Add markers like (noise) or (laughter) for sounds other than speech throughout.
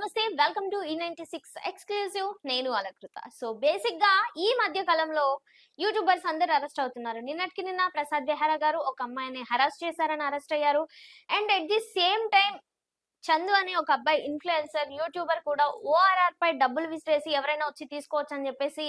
నమస్తే welcome to ఈ ninety six exclusive నేను అలకృత. సో బేసిక్గా ఈ మధ్య కాలంలో యూట్యూబర్స్ అందరు అరెస్ట్ అవుతున్నారు. నిన్నటికి నిన్న ప్రసాద్ బెహరా గారు ఒక అమ్మాయిని హరాస్ చేశారని అరెస్ట్ అయ్యారు. And at the same time Chandu అనే ఒక అబ్బాయి ఇన్ఫ్లుయెన్సర్ యూట్యూబర్ కూడా ఓఆర్ఆర్ పై డబ్బులు విసిరేసి ఎవరైనా వచ్చి తీసుకోవచ్చు అని చెప్పేసి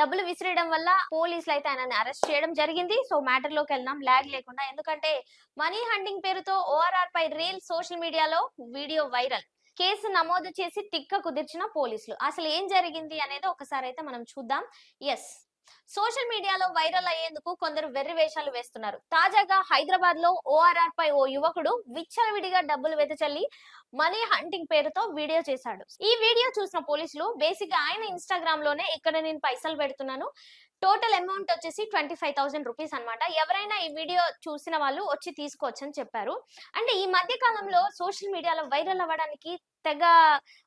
డబ్బులు విసిరేయడం వల్ల పోలీసులు అయితే ఆయనని అరెస్ట్ చేయడం జరిగింది. సో మ్యాటర్లోకి వెళ్దాం. ల్యాగ్ లేకుండా. ఎందుకంటే మనీ హండింగ్ పేరుతో ఓఆర్ఆర్ పై రీల్ సోషల్ మీడియాలో వీడియో వైరల్. కేసు నమోదు చేసి తిక్క కుదిర్చిన పోలీసులు. అసలు ఏం జరిగింది అనేది ఒకసారి అయితే మనం చూద్దాం. ఎస్ సోషల్ మీడియాలో వైరల్ అయ్యేందుకు కొందరు వెర్రి వేషాలు వేస్తున్నారు. తాజాగా హైదరాబాద్లో ఓఆర్ఆర్ పై ఓ యువకుడు విచ్చలవిడిగా డబ్బులు వెతచల్లి మనీ హంటింగ్ పేరుతో వీడియో చేశాడు. ఈ వీడియో చూసిన పోలీసులు బేసిక్గా ఆయన ఇన్స్టాగ్రామ్లోనే ఇక్కడ నేను పైసలు పెడుతున్నాను టోటల్ అమౌంట్ వచ్చేసి ట్వంటీ ఫైవ్ థౌసండ్ రూపీస్ అనమాట ఎవరైనా ఈ వీడియో చూసిన వాళ్ళు వచ్చి తీసుకోవచ్చు అని చెప్పారు. అంటే ఈ మధ్య కాలంలో సోషల్ మీడియాలో వైరల్ అవ్వడానికి తెగ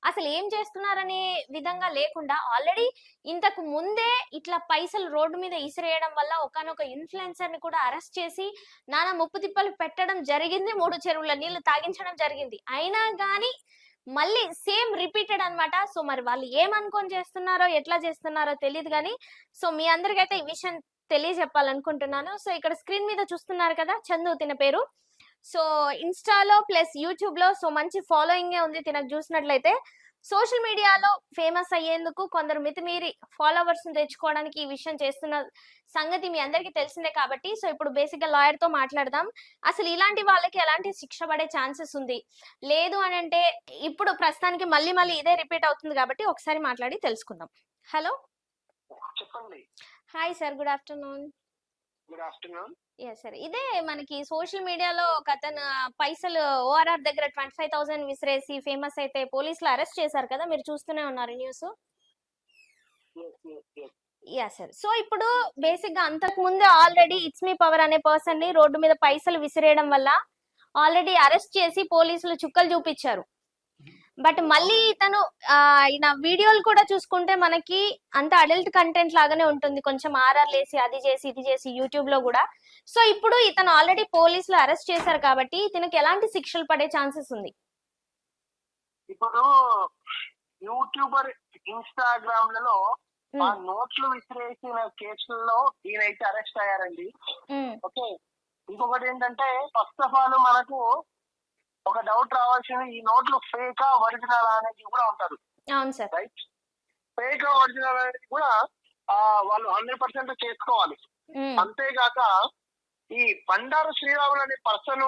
అసలు ఏం చేస్తున్నారనే విధంగా లేకుండా ఆల్రెడీ ఇంతకు ముందే ఇట్లా పైసలు రోడ్డు మీద ఇసిరేయడం వల్ల ఒకనొక ఇన్ఫ్లుయెన్సర్ని కూడా అరెస్ట్ చేసి నానా ముప్పు తిప్పలు పెట్టడం జరిగింది. మూడు చెరువుల నీళ్ళు తాగించడం జరిగింది. అయినా కానీ మళ్ళీ సేమ్ రిపీటెడ్ అన్నమాట. సో మరి వాళ్ళు ఏమనుకొని చేస్తున్నారో ఎట్లా చేస్తున్నారో తెలియదు కానీ సో మీ అందరికైతే ఈ విషయం తెలియజెప్పాలనుకుంటున్నాను. సో ఇక్కడ స్క్రీన్ మీద చూస్తున్నారు కదా చందు తిన పేరు. సో ఇన్స్టాలో ప్లస్ యూట్యూబ్లో సో మంచి ఫాలోయింగ్ ఉంది తినకు చూసినట్లయితే. సోషల్ మీడియాలో ఫేమస్ అయ్యేందుకు కొందరు మితిమీరి ఫాలోవర్స్ తెచ్చుకోవడానికి ఈ విషయం చేస్తున్న సంగతి మీ అందరికీ తెలిసిందే కాబట్టి సో ఇప్పుడు బేసిక్గా లాయర్తో మాట్లాడదాం. అసలు ఇలాంటి వాళ్ళకి ఎలాంటి శిక్ష పడే ఛాన్సెస్ ఉంది? లేదు అని అంటే ఇప్పుడు ప్రస్తుతానికి మళ్ళీ మళ్ళీ ఇదే రిపీట్ అవుతుంది కాబట్టి ఒకసారి మాట్లాడి తెలుసుకుందాం. Hello. Hi sir good afternoon. Good afternoon yes sir ఇదే మనకి సోషల్ మీడియాలో ఒక అతను పైసలు ఓఆర్ఆర్ దగ్గర ట్వంటీ ఫైవ్ థౌసండ్ విసిరేసి ఫేమస్ అయితే పోలీసులు అరెస్ట్ చేశారు కదా మీరు చూస్తూనే ఉన్నారు న్యూస్ యా సార్ సో ఇప్పుడు బేసిక్గా అంతకు ముందు ఆల్రెడీ ఇట్స్ మీ పవర్ అనే పర్సన్ని రోడ్డు మీద పైసలు విసిరేయడం వల్ల ఆల్రెడీ అరెస్ట్ చేసి పోలీసులు చుక్కలు చూపించారు. బట్ మళ్ళీ ఇతను ఈయన వీడియోలు కూడా చూసుకుంటే మనకి అంత అడల్ట్ కంటెంట్ లాగానే ఉంటుంది. కొంచెం ఆర్ఆర్ లేసి అది చేసి ఇది చేసి యూట్యూబ్లో కూడా. సో ఇప్పుడు ఇతను ఆల్రెడీ పోలీసులు అరెస్ట్ చేశారు కాబట్టి ఇతనికి ఎలాంటి శిక్షలు పడే ఛాన్సెస్ ఉంది? ఇప్పుడు యూట్యూబర్ ఇన్స్టాగ్రామ్లలో ఆ నోట్లు విసిరేసిన కేసుల్లో ఈయనైతే అరెస్ట్ అయ్యారండి. ఓకే. ఇంకొకటి ఏంటంటే ఫస్ట్ ఆఫ్ ఆల్ మనకు ఒక డౌట్ రావాల్సింది ఈ నోట్లు ఫేకా ఒరిజినల్ అనేది కూడా ఉంటారు అవును సార్. రైట్ ఫేక్ ఒరిజినల్ అనేది కూడా ఆ, వాళ్ళు హండ్రెడ్ పర్సెంట్ చేసుకోవాలి. అంతేగాక ఈ బండారు శ్రీరాములు అనే పర్సన్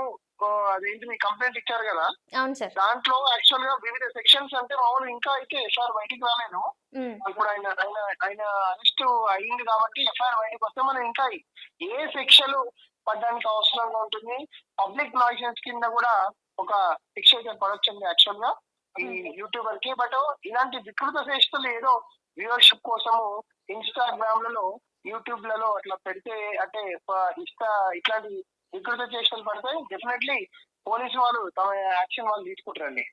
అదేంటి మీ కంప్లైంట్ ఇచ్చారు కదా? దాంట్లో యాక్చువల్గా వివిధ సెక్షన్స్ అంటే మామూలు ఇంకా అయితే ఎఫ్ఐఆర్ బయటికి రాలేదు. ఉమ్, ఇప్పుడు ఆయన ఆయన ఆయన అరెస్ట్ అయింది కాబట్టి ఎఫ్ఐఆర్ బయటకు వస్తే మనం ఇంకా ఏ శిక్షలు పడడానికి అవసరంగా ఉంటుంది. పబ్లిక్ నాయిసెన్స్ కింద కూడా ఒక శిక్ష అయితే పడొచ్చండి యాక్చువల్గా ఈ యూట్యూబర్కి బట్ ఇలాంటి వికృత చేష్టలు ఏదో వ్యూవర్షిప్ కోసము ఇన్స్టాగ్రామ్లలో యూట్యూబ్లలో అట్లా పెడితే అంటే ఇష్ట ఇట్లాంటి వికృత చేష్టలు పడితే డెఫినెట్లీ పోలీసు వాళ్ళు తమ యాక్షన్ వాళ్ళు తీసుకుంటారండి.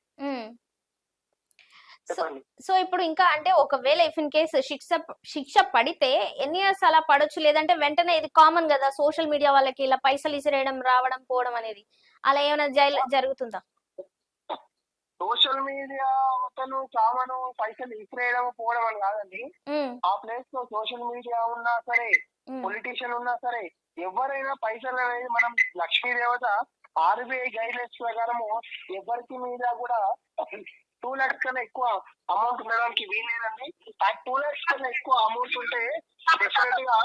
సో ఇప్పుడు ఇంకా అంటే ఒకవేళ ఇఫ్ ఇన్ కేసు శిక్ష శిక్ష పడితే ఎన్ని ఇయర్స్ అలా పడొచ్చు? లేదంటే వెంటనే ఇది కామన్ కదా సోషల్ మీడియా వాళ్ళకి ఇలా పైసలు ఇసిరేయడం రావడం పోవడం అనేది. అలా ఏమైనా జైలు జరుగుతుందా? సోషల్ మీడియా అతను కామను పైసలు ఇసిరేయడం పోవడం అని కాదండి. ఆ ప్లేస్లో సోషల్ మీడియా ఉన్నా సరే పొలిటీషియన్ ఉన్నా సరే ఎవరైనా పైసలు అనేది మనం లక్ష్మీ దేవత ఆర్బీఐ గైడ్ లైన్స్ ప్రకారము ఎవరికి మీద కూడా టూ లాక్స్ కన్నా ఎక్కువ అమౌంట్ ఉండడానికి వీలేదండి ఆ టూ లాక్స్ కన్నా ఎక్కువ అమౌంట్ ఉంటే డెఫినెట్గా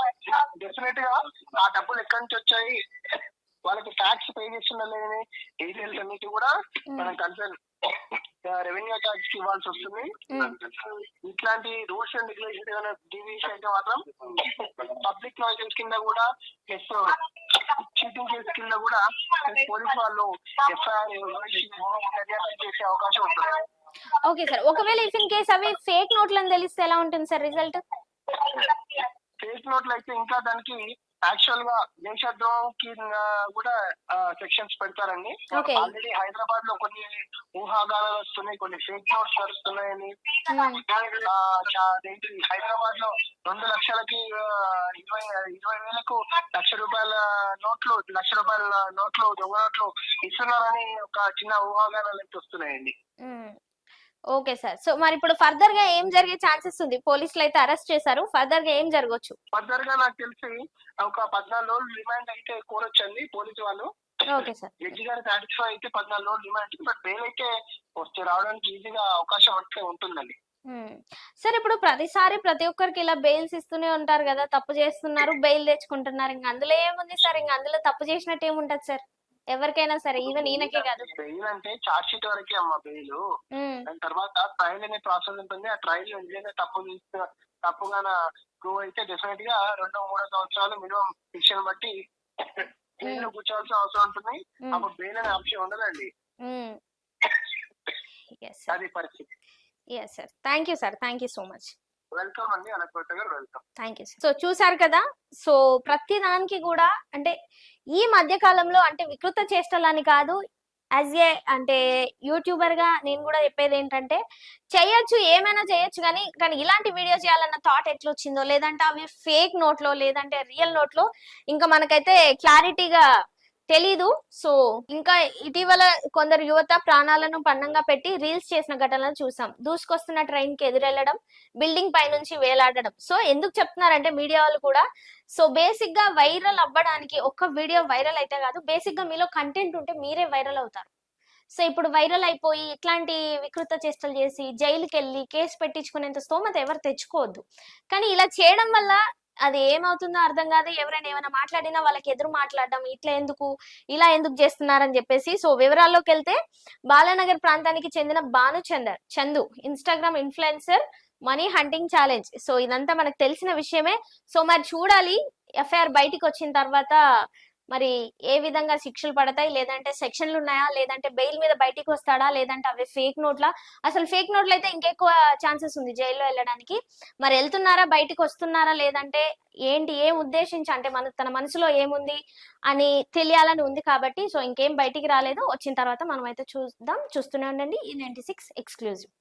డెఫినెట్గా ఆ డబ్బులు ఎక్కడి నుంచి వచ్చాయి? వాళ్ళకి ట్యాక్స్ పే చేస్తుండలేని డీటెయిల్స్ అన్నిటి కూడా మనం కన్సర్న్ రెవెన్యూ ట్యాక్స్ ఇవ్వాల్సి వస్తుంది. ఇట్లాంటి రూల్స్ అండ్ రెగ్యులేషన్ ఏమైనా డీవియేషన్ అయితే మాత్రం పబ్లిక్ నాయిసెన్స్ కింద కూడా ప్లస్ చీటింగ్ కేసు కింద కూడా పోలీస్ వాళ్ళు ఎఫ్ఐఆర్ చేసే అవకాశం ఉంటుంది. Okay sir. ఒకవేళ ఇఫ్ ఇన్ కేసు అవి ఫేక్ నోట్లని తెలిస్తే ఎలా ఉంటుంది సార్ రిజల్ట్ ఫేక్ నోట్లు అయితే ఇంకా దానికి యాక్చువల్గా దేశద్రోహం కింద కూడా సెక్షన్స్ పెడతారండి. ఆల్రెడీ హైదరాబాద్లో కొన్ని ఊహాగానాలు వస్తున్నాయి కొన్ని ఫేక్ నోట్స్ వస్తున్నాయని అదేంటి హైదరాబాద్లో రెండు లక్షలకి ఇరవై ఇరవై వేలకు లక్ష రూపాయల నోట్లు లక్ష రూపాయల నోట్లు దొంగ నోట్లు ఇస్తున్నారని ఒక చిన్న ఊహాగానాలు అయితే వస్తున్నాయండి. Okay sir. సో మరి ఇప్పుడు ఫర్దర్గా ఏం జరిగే ఛాన్సెస్ ఉంది? పోలీసులు అయితే అరెస్ట్ చేశారు. ఫర్దర్గా ఏం జరగవచ్చు ఫర్దర్గా నాకు తెలిసి ఒక పద్నాలుగు రోజులు రిమాండ్ అయితే కోరొచ్చండి పోలీసు వాళ్ళు. Okay sir. Judge garu satisfy అయితే పద్నాలుగు రోజులు రిమాండ్ బట్ బెయిల్ అయితే వస్తే రావడానికి ఈజీగా అవకాశం అయితే ఉంటుందండి. సార్ ఇప్పుడు ప్రతిసారి ప్రతి ఒక్కరికి ఇలా బెయిల్స్ ఇస్తూనే ఉంటారు కదా తప్పు చేస్తున్నారు బెయిల్ తెచ్చుకుంటున్నారు. ఇంకా అందులో ఏముంది సార్? ఇంకా అందులో తప్పు చేసినట్టు ఏముంటది సార్? ఎవరికైనా సరే ఈవెన్ ఈయనకే కాదు. బెయిల్ అంటే చార్జ్ షీట్ వరకే అమ్మ బెయిల్ దాని తర్వాత ట్రయల్ అనే ప్రాసెస్ ఉంటుంది. ఆ ట్రయల్ నిజంగా తప్పు తప్పుగా ప్రూవ్ అయితే డెఫినెట్గా రెండో మూడో సంవత్సరాలు మినిమం శిక్షణ బట్టి జైల్లో కూర్చోవాల్సిన అవసరం ఉంటుంది. అప్పుడు బెయిల్ అనే ఆప్షన్ ఉండదండి. (laughs) అది పరిస్థితి. Yes sir thank you sir thank you so much welcome అండి అనకోట గారు వెల్కమ్. థ్యాంక్ యూ సో చూసారు కదా సో ప్రతి దానికి కూడా అంటే ఈ మధ్య కాలంలో అంటే వికృత చేష్టలని కాదు యాజ్ ఏ అంటే యూట్యూబర్గా నేను కూడా చెప్పేది ఏంటంటే చేయొచ్చు ఏమైనా చేయొచ్చు కానీ కానీ ఇలాంటి వీడియో చేయాలన్న థాట్ ఎట్లా వచ్చిందో లేదంటే అవి ఫేక్ నోట్లో లేదంటే రియల్ నోట్లో ఇంకా మనకైతే క్లారిటీగా తెలీదు. సో ఇంకా ఇటీవల కొందరు యువత ప్రాణాలను పన్నంగా పెట్టి రీల్స్ చేసిన ఘటనలు చూసాం. దూసుకొస్తున్న ట్రైన్కి ఎదురెళ్ళడం బిల్డింగ్ పై నుంచి వేలాడడం. సో ఎందుకు చెప్తున్నారంటే మీడియా వాళ్ళు కూడా సో బేసిక్గా వైరల్ అవ్వడానికి ఒక్క వీడియో వైరల్ అయితే కాదు బేసిక్గా మీలో కంటెంట్ ఉంటే మీరే వైరల్ అవుతారు. సో ఇప్పుడు వైరల్ అయిపోయి ఇట్లాంటి వికృత చేష్టలు చేసి జైలుకి వెళ్ళి కేసు పెట్టించుకునేంత స్తోమత ఎవరు తెచ్చుకోవద్దు. కానీ ఇలా చేయడం వల్ల అది ఏమవుతుందో అర్థం కాదు. ఎవరైనా ఏమైనా మాట్లాడినా వాళ్ళకి ఎదురు మాట్లాడడం ఇట్లా ఎందుకు ఇలా ఎందుకు చేస్తున్నారని చెప్పేసి సో వివరాల్లోకి వెళ్తే బాలానగర్ ప్రాంతానికి చెందిన Bhanuchander Chandu Instagram influencer money hunting challenge so ఇదంతా మనకు తెలిసిన విషయమే. సో మరి చూడాలి ఎఫ్ఐఆర్ బయటికి వచ్చిన తర్వాత మరి ఏ విధంగా శిక్షలు పడతాయి? లేదంటే సెక్షన్లు ఉన్నాయా? లేదంటే బెయిల్ మీద బయటికి వస్తాడా? లేదంటే అవి ఫేక్ నోట్లా? అసలు ఫేక్ నోట్లు అయితే ఇంకెక్కువ ఛాన్సెస్ ఉంది జైల్లో వెళ్ళడానికి. మరి వెళ్తున్నారా? బయటికి వస్తున్నారా? లేదంటే ఏంటి? ఏం ఉద్దేశించి? అంటే మన తన మనసులో ఏముంది? అని తెలియాలని ఉంది కాబట్టి సో ఇంకేం బయటికి రాలేదు. వచ్చిన తర్వాత మనం అయితే చూద్దాం. చూస్తూనే ఉండండి. ఈ నైన్టీ సిక్స్ ఎక్స్క్లూజివ్.